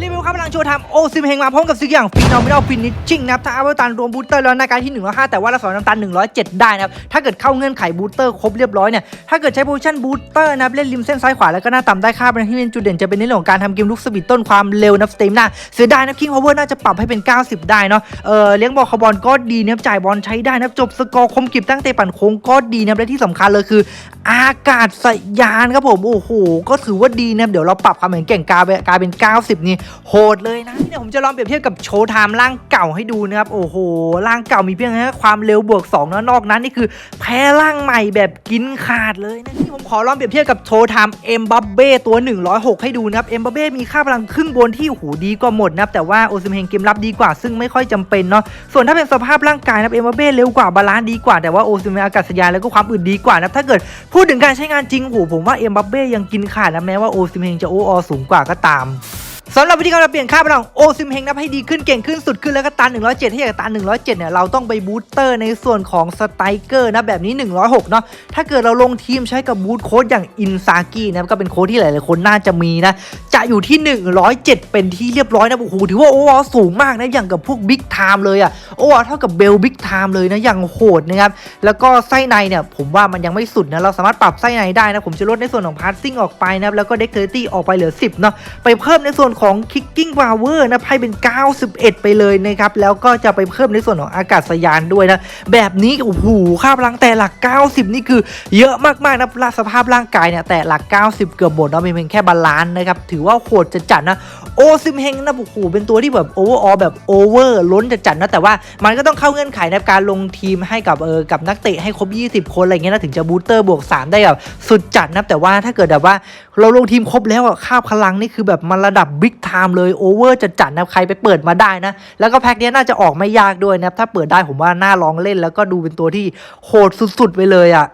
รีวิวครับพลังโชว์ทำโอซิมเฮงมาพร้อมกับสิ่งอย่างฟินอมินอลฟินิชชิ่งนะครับถ้าอัพตันรวมบูสเตอร์แล้วในการที่1 5แต่ว่าเราสอนน้ำตาล107 ได้นะครับ ถ้าเกิดเข้าเงื่อนไขบูสเตอร์ครบเรียบร้อยเนี่ย ถ้าเกิดใช้โพชั่นบูสเตอร์นะครับ เล่นริมเส้นซ้ายขวาแล้วก็หน้าต่ำได้ค่าเป็นที่เป็นจุดเด่นจะเป็นในเรื่องของการทำเกมลุกสปีดต้นความเร็วนับสเตมหน้าเสียดายนะคิงพาวเวอร์น่าจะปรับให้เป็น 90 ได้เนาะเออเลี้ยงบอลคาร์บอนก็ดีนะครับจ่ายบอลใช้ได้นะครับจบสกอร์คมกริบตั้งเตะปั่นโค้งก็ดีนะครับและที่สำคัญเลยคือ อากาศยานครับผมโอ้โหก็ถือว่าดีนะครับเดี๋ยวเราปรับความแข็งแกร่งกาเป็นกลายเป็น 90 นี่โหดเลยนะเนี่ยผมจะลองเปรียบเทียบกับโชว์ไทม์ร่างเก่าให้ดูนะครับโอ้โหร่างเก่ามีเพียงแค่ความเร็วบวก2นะนอกนั้นนี่คือแพ้ร่างใหม่แบบกินขาดเลยนะที่ผมขอลองเปรียบเทียบกับโชว์ไทม์เอ็มบับเบ้ตัว 106 ให้ดูนะครับเอ็มบับเบ้มีค่าพลังครึ่งบนที่โอ้โหดีกว่าหมดนะครับแต่ว่าโอซิมเฮงเกมรับดีกว่าซึ่งไม่ค่อยจำเป็นเนาะส่วนถ้าเป็นสภาพร่างกายนะครับเอ็มบับเบ้เร็วกว่าบาลานซ์ดีกว่าแต่ว่าโอซิมเฮงอากาศยานแล้วก็ความอื่นดีกว่านะครับถ้าเกิดพูดถึงการใช้งานจริงโอ้ผมว่าเอ็มบับเบ้ยังกินขาดนะแม้ว่าโอซิมเฮงจะโออสูงกว่าก็ตาม สำหรับวิธีการเปลี่ยนค่าพลังโอซิมเฮงนับให้ดีขึ้นเก่งขึ้นสุดขึ้นแล้วก็ตัน 107 ถ้าอยากตัน 107 เนี่ย เราต้องไปบูสเตอร์ในส่วนของสไตรเกอร์นะ แบบนี้ 106 เนาะถ้าเกิดเราลงทีมใช้กับบูสโค้ดอย่างอินซากินะก็เป็นโค้ดที่หลาย ๆ คนน่าจะมีนะ จะอยู่ที่ 107 เป็นที่เรียบร้อยนะโอ้โหถือว่าโอเวอสูงมากนะอย่างกับพวกบิ๊กไทม์เลยอะโอเวอร์เท่ากับเบลบิ๊กไทม์เลยนะอย่างโหดนะครับแล้วก็ไส้ในเนี่ยผมว่ามันยังไม่สุดนะเราสามารถปรับไส้ในได้นะผมจะลดในส่วนของพาร์ซิ่งออกไปนะครับแล้วก็เด็กเทอร์ตี้ออกไปเหลือ 10เนาะไปเพิ่มในส่วนของคิกกิ้งพาวเวอร์นะให้เป็น 91 ไปเลยนะครับแล้วก็จะไปเพิ่มในส่วนของอากาศยานด้วยนะแบบนี้โอ้โหค่าพลังแต่หลัก 90 นี่คือเยอะมากๆนะสภาพร่างกายเนี่ยแต่หลัก 90 เกือบหมดเนาะเป็นเพียงแค่บาลานซ์นะครับถือว่าโหดจะจัดนะโอซิมเฮงนะโอ้โหเป็นตัวที่แบบโอเวอร์ออแบบโอเวอร์ล้นจะจัดนะแต่ว่ามันก็ต้องเข้าเงื่อนไขในการลงทีมให้กับเออกับนักเตะให้ครบ 20 คนอะไรเงี้ยนะถึงจะบูสเตอร์บวก 3 ได้แบบสุดจัดนะแต่ว่าถ้าเกิดแบบว่าเราลงทีมครบแล้วอะค่าพลังนี่คือแบบมันระดับบิ๊กไทม์เลยโอเวอร์จะจัดนะใครไปเปิดมาได้นะ แล้วก็แพ็คนี้น่าจะออกไม่ยากด้วยนะถ้าเปิดได้ผมว่าน่าลองเล่นแล้วก็ดูเป็นตัวที่โหดสุดๆไปเลยอะ